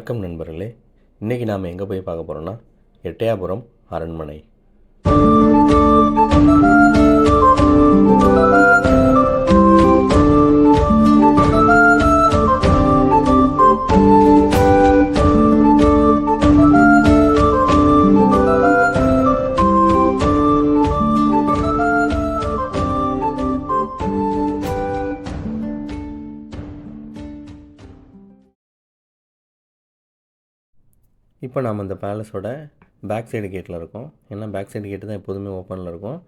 வணக்கம் நண்பர்களே. இன்றைக்கி நாம் எங்கே போய் பார்க்க போகிறோன்னா எட்டயாபுரம் அரண்மனை. இப்போ நாம் அந்த பேலஸோட பேக் சைடு கேட்டில் இருக்கோம். ஏன்னா பேக் சைடு கேட்டு தான் எப்போதுமே ஓப்பனில் இருக்கும்.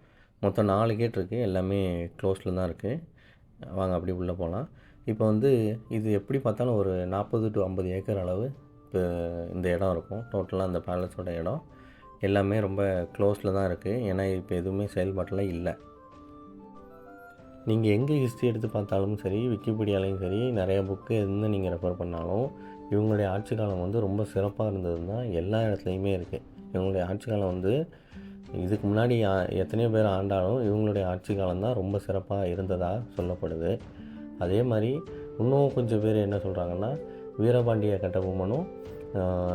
மொத்தம் நாலு கேட் இருக்குது எல்லாமே க்ளோஸில் தான் இருக்குது வாங்க அப்படி உள்ளே போகலாம். இப்போ வந்து இது எப்படி பார்த்தாலும் ஒரு நாற்பது டு ஐம்பது ஏக்கர் அளவு இப்போ இந்த இடம் இருக்கும். டோட்டலாக அந்த பேலஸோட இடம். எல்லாமே ரொம்ப க்ளோஸில் தான் இருக்குது ஏன்னா இப்போ எதுவுமே செயல்பாட்டில் இல்லை. நீங்கள் எங்கே ஹிஸ்ட்ரி எடுத்து பார்த்தாலும் சரி விக்கிபீடியாலையும் சரி நிறைய புக்கு இருந்து நீங்கள் ரெஃபர் பண்ணாலும் இவங்களுடைய ஆட்சி காலம் வந்து ரொம்ப சிறப்பாக இருந்தது தான் எல்லா இடத்துலையுமே இருக்குது இவங்களுடைய ஆட்சி காலம் வந்து இதுக்கு முன்னாடி எத்தனையோ பேர் ஆண்டாலும் இவங்களுடைய ஆட்சி காலம் தான் ரொம்ப சிறப்பாக இருந்ததாக சொல்லப்படுது. அதே மாதிரி இன்னும் கொஞ்சம் பேர் என்ன சொல்கிறாங்கன்னா வீரபாண்டிய கட்டபொம்மனும்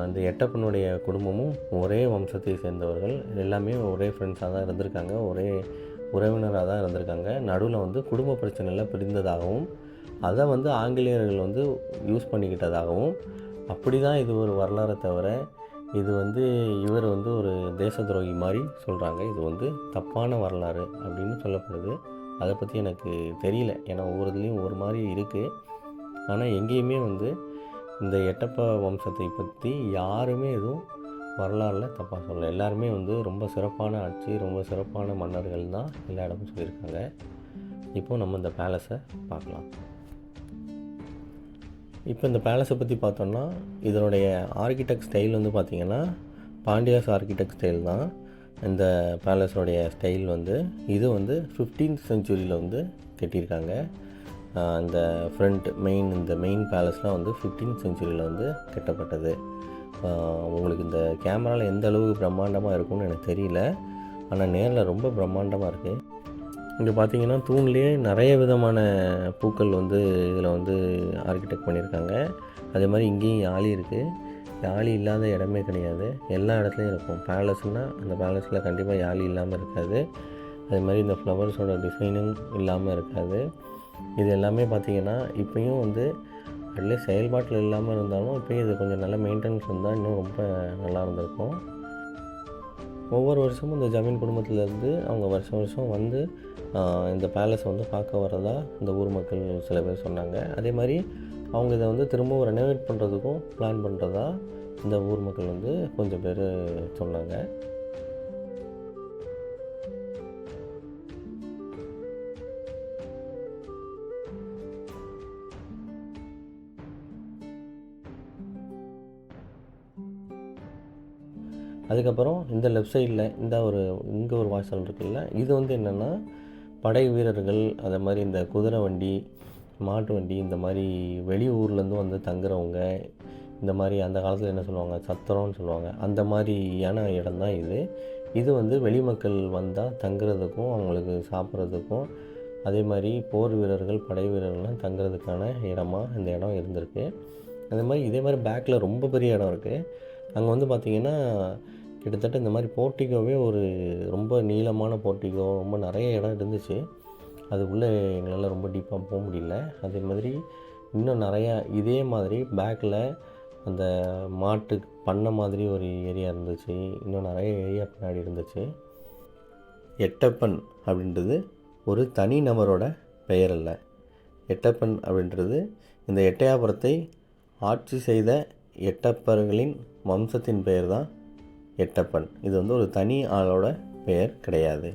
அந்த எட்டப்பனுடைய குடும்பமும் ஒரே வம்சத்தை சேர்ந்தவர்கள். எல்லாமே ஒரே ஃப்ரெண்ட்ஸாக தான் இருந்திருக்காங்க ஒரே உறவினராக தான் இருந்திருக்காங்க. நடுவில் வந்து குடும்ப பிரச்சனையில் பிரிந்ததாகவும் அதை வந்து ஆங்கிலேயர்கள் வந்து யூஸ் பண்ணிக்கிட்டதாகவும் அப்படி தான் இது ஒரு வரலாறை தவிர இது வந்து இவர் வந்து ஒரு தேச துரோகி மாதிரி சொல்கிறாங்க இது வந்து தப்பான வரலாறு அப்படின்னு சொல்லப்படுது. அதை பற்றி எனக்கு தெரியல. ஏன்னா ஒவ்வொரு இதுலேயும் ஒரு மாதிரி இருக்குது ஆனால் எங்கேயுமே வந்து இந்த எட்டப்ப வம்சத்தை பற்றி யாருமே எதுவும் வரலாறில் தப்பாக சொல்லல. எல்லாருமே வந்து ரொம்ப சிறப்பான ஆட்சி ரொம்ப சிறப்பான மன்னர்கள் தான் எல்லா இடமும் சொல்லியிருக்காங்க. இப்போது நம்ம இந்த பேலஸை பார்க்கலாம். இப்போ இந்த பேலஸை பற்றி பார்த்தோம்னா இதனுடைய ஆர்கிடெக்ட் ஸ்டைல் வந்து பார்த்திங்கன்னா பாண்டியாஸ் ஆர்கிடெக்ட் ஸ்டைல் தான். இந்த பேலஸோடைய ஸ்டைல் வந்து இது வந்து 15th செஞ்சுரியில் வந்து கட்டியிருக்காங்க. அந்த ஃப்ரண்ட் மெயின் இந்த மெயின் பேலஸ்லாம் வந்து 15th செஞ்சுரியில் வந்து கட்டப்பட்டது. உங்களுக்கு இந்த கேமராவில் எந்த அளவுக்கு பிரம்மாண்டமாக இருக்கும்னு எனக்கு தெரியல. ஆனால் நேரில் ரொம்ப பிரம்மாண்டமாக இருக்குது இங்கே பார்த்தீங்கன்னா தூண்லேயே நிறைய விதமான பூக்கள் வந்து இதில் வந்து ஆர்கிடெக்ட் பண்ணியிருக்காங்க. அதே மாதிரி இங்கேயும் யாழி இருக்குது யாழி இல்லாத இடமே கிடையாது. எல்லா இடத்துலையும் இருக்கும். பேலஸ்னால் அந்த பேலஸில் கண்டிப்பாக யாழி இல்லாமல் இருக்காது. அதே மாதிரி இந்த ஃப்ளவர்ஸோட டிசைனும் இல்லாமல் இருக்காது. இது எல்லாமே பார்த்தீங்கன்னா இப்போயும் வந்து அட்லீஸ்ட் செயல்பாட்டில் இல்லாமல் இருந்தாலும் இப்போயும் இது கொஞ்சம் நல்ல மெயின்டெனன்ஸ் இருந்தால் இன்னும் ரொம்ப நல்லா இருந்திருக்கும். ஒவ்வொரு வருஷமும் இந்த ஜமீன் குடும்பத்திலேருந்து அவங்க வருஷம் வருஷம் வந்து இந்த பேலஸை வந்து பார்க்க வரதா இந்த ஊர் மக்கள் சில பேர் சொன்னாங்க. அதே மாதிரி அவங்க இதை வந்து திரும்பவும் ரெனோவேட் பண்ணுறதுக்கும் பிளான் பண்ணுறதா இந்த ஊர் மக்கள் வந்து கொஞ்சம் பேர் சொன்னாங்க. அதுக்கப்புறம் இந்த லெஃப்ட் சைடில் இந்த ஒரு இங்கே ஒரு வாசல் இருக்குல்ல இது வந்து என்னென்னா படை வீரர்கள் அதே மாதிரி இந்த குதிரை வண்டி மாட்டு வண்டி இந்த மாதிரி வெளியூர்லேருந்து வந்து தங்குறவங்க இந்த மாதிரி அந்த காலத்தில் என்ன சொல்லுவாங்க சத்திரம்னு சொல்லுவாங்க அந்த மாதிரியான இடம் தான் இது. இது வந்து வெளிமக்கள் வந்தால் தங்குறதுக்கும் அவங்களுக்கு சாப்பிட்றதுக்கும் அதே மாதிரி போர் வீரர்கள் படை வீரர்கள்லாம் தங்குறதுக்கான இடமா இந்த இடம் இருந்திருக்கு. அதே மாதிரி இதே மாதிரி பேக்கில் ரொம்ப பெரிய இடம் இருக்குது அங்கே வந்து பார்த்திங்கன்னா கிட்டத்தட்ட இந்த மாதிரி போர்ட்டிகோவே ஒரு ரொம்ப நீளமான போர்ட்டிகோ ரொம்ப நிறைய இடம் இருந்துச்சு. அது உள்ளே எங்களால் ரொம்ப டீப்பாக போக முடியல. அதே மாதிரி இன்னும் நிறையா இதே மாதிரி பேக்கில் அந்த மாட்டு பண்ணை மாதிரி ஒரு ஏரியா இருந்துச்சு. இன்னும் நிறைய ஏரியா பின்னாடி இருந்துச்சு. எட்டப்பன் அப்படின்றது ஒரு தனி நபரோட பெயர் அல்ல. எட்டப்பன் அப்படின்றது இந்த எட்டயாபுரத்தை ஆட்சி செய்த எட்டப்பர்களின் வம்சத்தின் பெயர் தான் எட்டப்பன். இது வந்து ஒரு தனி ஆளோட பெயர் கிடையாது.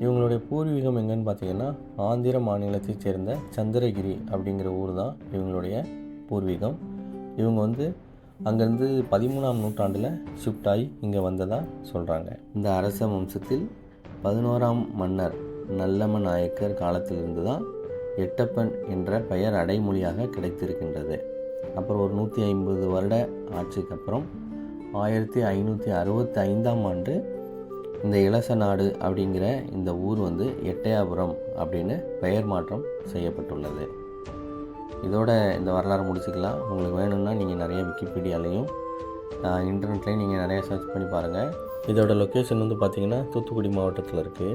இவங்களுடைய பூர்வீகம் எங்கன்னு பார்த்தீங்கன்னா ஆந்திர மாநிலத்தைச் சேர்ந்த சந்திரகிரி அப்படிங்கிற ஊர் தான் இவங்களுடைய பூர்வீகம். இவங்க வந்து அங்கேருந்து பதிமூணாம் நூற்றாண்டில் ஷிஃப்ட் ஆகி இங்கே வந்ததாக சொல்கிறாங்க இந்த அரச வம்சத்தில் பதினோராம் மன்னர் நல்லம நாயக்கர் காலத்திலிருந்து தான் எட்டப்பன் என்ற பெயர் அடைமொழியாக கிடைத்திருக்கின்றது. அப்புறம் ஒரு நூற்றி ஐம்பது வருட ஆட்சிக்கு அப்புறம் ஆயிரத்தி ஐநூற்றி அறுபத்தி ஐந்தாம் ஆண்டு இந்த இளச நாடு அப்படிங்கிற இந்த ஊர் வந்து எட்டயாபுரம் அப்படின்னு பெயர் மாற்றம் செய்யப்பட்டுள்ளது. இதோட இந்த வரலாறு முடிச்சுக்கலாம். உங்களுக்கு வேணும்னா நீங்கள் நிறைய விக்கிபீடியாலையும் இன்டர்நெட்லேயும் நீங்கள் நிறைய சர்ச் பண்ணி பாருங்கள் இதோட லொக்கேஷன் வந்து பார்த்திங்கன்னா தூத்துக்குடி மாவட்டத்தில் இருக்குது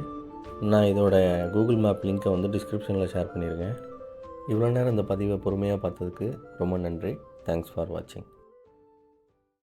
நான் இதோட கூகுள் மேப் லிங்க்கை வந்து டிஸ்கிரிப்ஷனில் ஷேர் பண்ணியிருக்கேன். இவ்வளோ நேரம் இந்த பதிவை பொறுமையாக பார்த்ததுக்கு ரொம்ப நன்றி. தேங்க்ஸ் ஃபார் வாட்சிங்